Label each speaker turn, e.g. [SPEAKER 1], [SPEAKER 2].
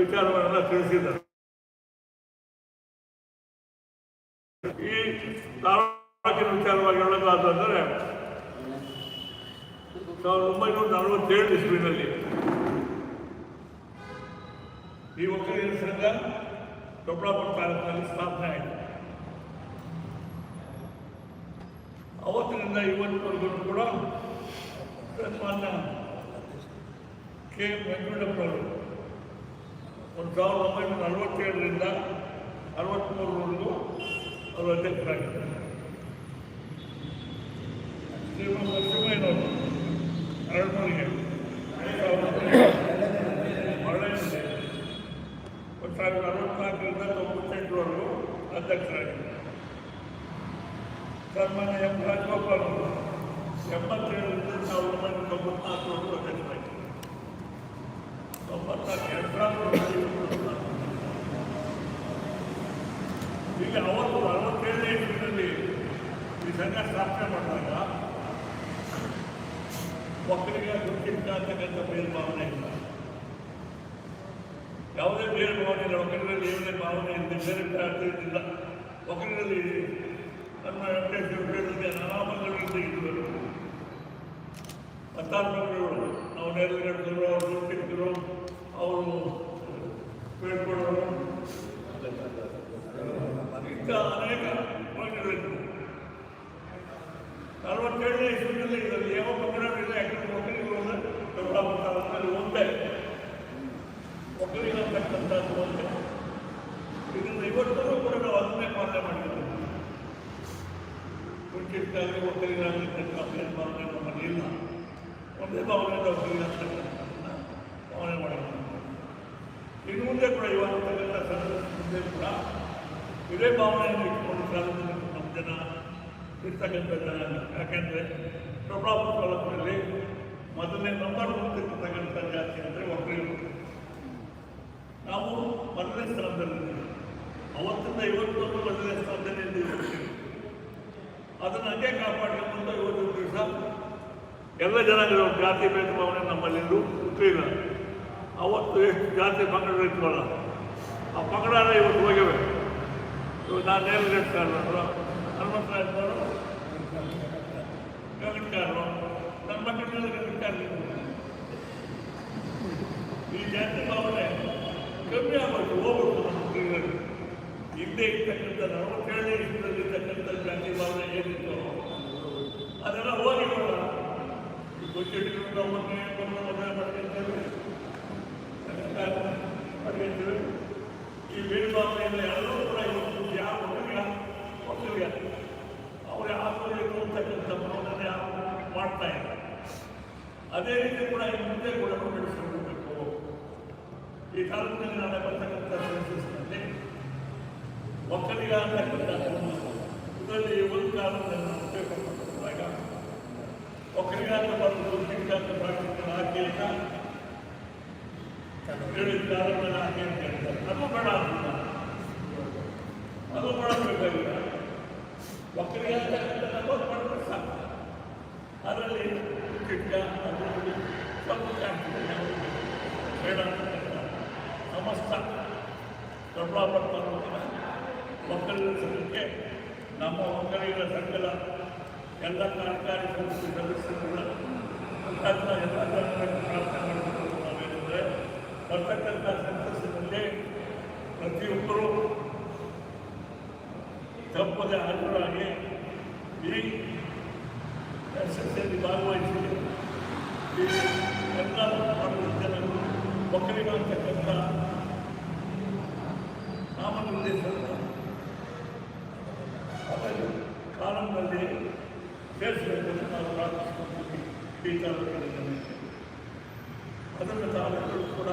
[SPEAKER 1] ವಿಚಾರವನ್ನೆಲ್ಲ ತಿಳಿಸಿದ್ದಾರೆ. ಈ ತಾಲೂಕಿನ ವಿಚಾರವಾಗಿ ಹೇಳೋದಾದ್ರೆ, ಸಾವಿರದ ಒಂಬೈನೂರ ನಲವತ್ತೇಳು ಇಸ್ವಿನಲ್ಲಿ ಈ ಒಕ್ಕಲಿಗರ ಸಂಘ ದೊಡ್ಡಬಳ್ಳಾಪುರ ತಾಲೂಕಿನಲ್ಲಿ ಸ್ಥಾಪನೆ ಆಯಿತು. ಅವತ್ತಿನಿಂದ ಇವತ್ತಿನವರೆಗೂ ಕೂಡ ಸನ್ಮಾನ್ಯ ಕೆ. ವೆಂಕಟಪ್ಪನವರು ಒಂದು ಸಾವಿರದ ಒಂಬೈನೂರ ನಲವತ್ತೇಳರಿಂದ ಅರವತ್ತ್ಮೂರರವರೆಗೂ ಅವರು ಅಧ್ಯಕ್ಷರಾಗಿದ್ದಾರೆ. ನರಸಿಂಹಯ್ಯನವರು ಅರಣ್ಯರಿಗೆ ಮರಳಿನಿಂದ ಒಂದು ಸಾವಿರದ ಅರವತ್ತ್ನಾಲ್ಕರಿಂದ ತೊಂಬತ್ತೆಂಟರವರೆಗೂ ಅಧ್ಯಕ್ಷರಾಗಿದ್ದಾರೆ. ಸನ್ಮಾನ್ಯ ಎಂ ರಾಜಗೋಪಾಲ್ ಎಂಬತ್ತೇಳರಿಂದ ಸಾವಿರದ ಒಂಬೈನೂರ ತೊಂಬತ್ನಾಲ್ಕರವರೆಗೂ ಅಧ್ಯಕ್ಷರಾಗಿದ್ದಾರೆ. ತೊಂಬತ್ನಾಲ್ಕು ಎರಡು ಈಗ ಅವತ್ತು ಅರವತ್ತೇಳನೇ ಇಸ್ವಿನಲ್ಲಿ ಈ ಸಂಘ ಸ್ಥಾಪನೆ ಮಾಡಿದಾಗ ಒಕ್ಕಲಿಗ ಗುರುತಿಂತ ಅಂತಕ್ಕಂಥ ಮೇಲ್ಭಾವನೆ ಭಾವನೆ ಇಲ್ಲ. ಯಾವುದೇ ಮೇಲ್ಭಾವನೆ ಭಾವನೆ ಇಲ್ಲ. ಒಕ್ಕಲಿಗರಲ್ಲಿ ಯಾವುದೇ ಭಾವನೆ ಇಲ್ಲ. ಬೇರೆ ಅರ್ಥವಿಲ್ಲ ಒಕ್ಕಲಿಗರಲ್ಲಿ ನಮ್ಮ ವೆಂಕಟೇಶ್ವರ ಮಕ್ಕಳಿಂದ ಇದ್ದರು ಹತ್ತಾರು ನಾವು ನಾವು ನಡೆದರು ಅವರು ದುಡ್ಡಿದ್ರು ಅವರು ಬೇಡ್ಕೊಡೋರು ಇಂಥ ಅನೇಕ ಮಕ್ಕಳಿದ್ರು ನಲವತ್ತೇಳನೇ ಇಸ್ವಿನಲ್ಲಿ ಇದರಲ್ಲಿ ಯಾವ ಪಂಗಡವಿಲ್ಲ ಯಾಕಂದ್ರೆ ಒಕ್ಕಲಿಗರು ದೊಡ್ಡಬಳ್ಳಾಪುರ ತಾಲೂಕಿನಲ್ಲಿ ಒಂದೇ. ಒಕ್ಕಲಿಗ ಅಂತಕ್ಕಂಥದ್ದು ಒಂದೇ. ಇದರಿಂದ ಇವತ್ತೂ ಕೂಡ ನಾವು ಅದನ್ನೇ ಪಾಲನೆ ಮಾಡಿದ್ದೀವಿ. ಬೇರೆ ಭಾವನೆ ನಮ್ಮಲ್ಲಿ ಇಲ್ಲ. ಒಂದೇ ಭಾವನೆಯಿಂದ ಒಕ್ಕಲಿಗ ಅಂತಕ್ಕಂಥದ್ದನ್ನ ಭಾವನೆ ಮಾಡಿದ್ದೀವಿ. ಇನ್ನು ಮುಂದೆ ಕೂಡ ಇವಾಗ ಮುಂದೆ ಕೂಡ ಇದೇ ಭಾವನೆಯನ್ನು ಇಟ್ಕೊಂಡು ಸಾರ್ವಜನಿಕ ನಮ್ಮ ಜನ ಇರ್ತಕ್ಕಂಥ ಜನ ಯಾಕೆಂದರೆ ದೊಡ್ಡಬಳ್ಳಾಪುರ ತಾಲೂಕಿನಲ್ಲಿ ಮೊದಲನೇ ನಂಬರ್ ಇರ್ತಕ್ಕಂಥ ಜಾತಿ ಅಂದರೆ ಒಕ್ಕಲಿಗರು ನಾವು ಮೊದಲನೇ ಸ್ಥಾನದಲ್ಲಿ ಅವತ್ತಿಂದ ಇವತ್ತೊಂದು ಮೊದಲನೇ ಸ್ಥಾನದಲ್ಲಿ ಅದನ್ನು ಹಂಗೆ ಕಾಪಾಡಿಕೊಂಡ ಇವತ್ತು ದಿವಸ ಎಲ್ಲ ಜನಗಳು ಜಾತಿ ಭೇದ ಭಾವನೆ ನಮ್ಮಲ್ಲಿಂದು ಹುಟ್ಟಿಲ್ಲ ಅವತ್ತು ಎಷ್ಟು ಜಾತಿ ಆ ಪಂಗಡ ಇವತ್ತು ಹೋಗಿವೆ ಇವಾಗ ನಾನು ನೇರ ಹೇಳ್ತಾರಲ್ಲ ಹನುಮಂತರಾಯರು ಗಗನಕಾರರು ನನ್ನ ಮಕ್ಕಳಲ್ಲಿ ಗಗನಕಾರರು ಈ ಜಾತಿ ಭಾವನೆ ಕಮ್ಮಿ ಆಗ್ಬೇಕು ಹೋಗ್ಬೇಕು ನಮ್ಮ ಹಿಂದೆ ಇರ್ತಕ್ಕಂಥ ನಲವತ್ತೇಳನೇ ಇರ್ತಕ್ಕಂಥ ಜಾತಿ ಭಾವನೆ ಏನಿತ್ತು, ಅದೆಲ್ಲ ಹೋಗಿ ಬರೋಣ ಗೊತ್ತಿಟ್ಟು ಬಂದು ಮದುವೆ ಮಾಡ್ಕೊಳ್ತೇವೆ ಮಾಡ್ಕೊಳ್ತೇವೆ ಈ ಬೇರೆ ಭಾವನೆಯಿಂದ ಅದೇ ರೀತಿ ಕೂಡ ಈ ಮುಂದೆ ಕೂಡ ಬೆಳೆಸ್ಕೊಳ್ಬೇಕು ಈ ಕಾಲದಲ್ಲಿ ನಾಳೆ ಬರ್ತಕ್ಕಂಥ ಸೆನ್ಸಸ್ನಲ್ಲಿ ಒಕ್ಕಲಿಗ ಅಂತಕ್ಕಂಥ ಇದರಲ್ಲಿ ಒಂದು ಕಾಲದಲ್ಲಿ ನಾವು ಉಪಯೋಗ ಒಕ್ಕಲಿಗ ಅಂತ ಬರೆದು ದುರ್ಗಿಗ ಅಂತ ಪ್ರಾಕೃತಿಕ ಹಾಕಿ ಅಂತ ಹೇಳಿದ ಕಾಲದಲ್ಲಿ ಹಾಕಿ ಅಂತ ಹೇಳ್ತಾರೆ ಅದು ಬೇಡ ಅಂತಿಲ್ಲ ಅದು ಮಾಡಬೇಕಾಗಿಲ್ಲ ಒಕ್ಕಲಿಗ ಅಂತಕ್ಕಂಥ ನಮೋದು ಮಾಡಿದ್ರೆ ಸಾಕು ಅದರಲ್ಲಿ ದುರ್ಗಿಗ ನಮ್ಮ ಬೇಡ ಸಮಸ್ತ ದೊಡ್ಡಬಳ್ಳಾಪುರ ತಾಲೂಕಿನ ಒಕ್ಕಲಿಗರ ಸಂಘಕ್ಕೆ ನಮ್ಮ ಒಕ್ಕಲಿಗರ ಸಂಘದ ಎಲ್ಲ ಕಾರ್ಯಕಾರಿ ಸಮಿತಿ ಸದಸ್ಯರುಗಳ ಮುಖಾಂತರ ಎಲ್ಲ ಜನರಿಗೆ ಪ್ರಾರ್ಥನೆ ಬರ್ತಕ್ಕಂಥ ಸಂತಸದಲ್ಲಿ ಪ್ರತಿಯೊಬ್ಬರೂ ತಪ್ಪದೆ ಹಾಜರಾಗಿ ಈ ಯಶಸ್ಸಲ್ಲಿ ಭಾಗವಹಿಸಿ ಎಲ್ಲ ಮಾಡುವ ಜನರು ಒಕ್ಕಲಿಗ ಅಂತಕ್ಕಂಥ ನಾಮನಿರ್ದೇಶನ ಅದನ್ನು ಕಾಲಂನಲ್ಲಿ ಸೇರಿಸಬೇಕೆಂದು ನಾವು ಪ್ರಾರ್ಥಿಸ್ಕೊಳ್ತೀವಿ ಈ ತಾಲೂಕಿನ ಜನರಿಗೆ ಅದನ್ನು ತಾವೆಲ್ಲರೂ ಕೂಡ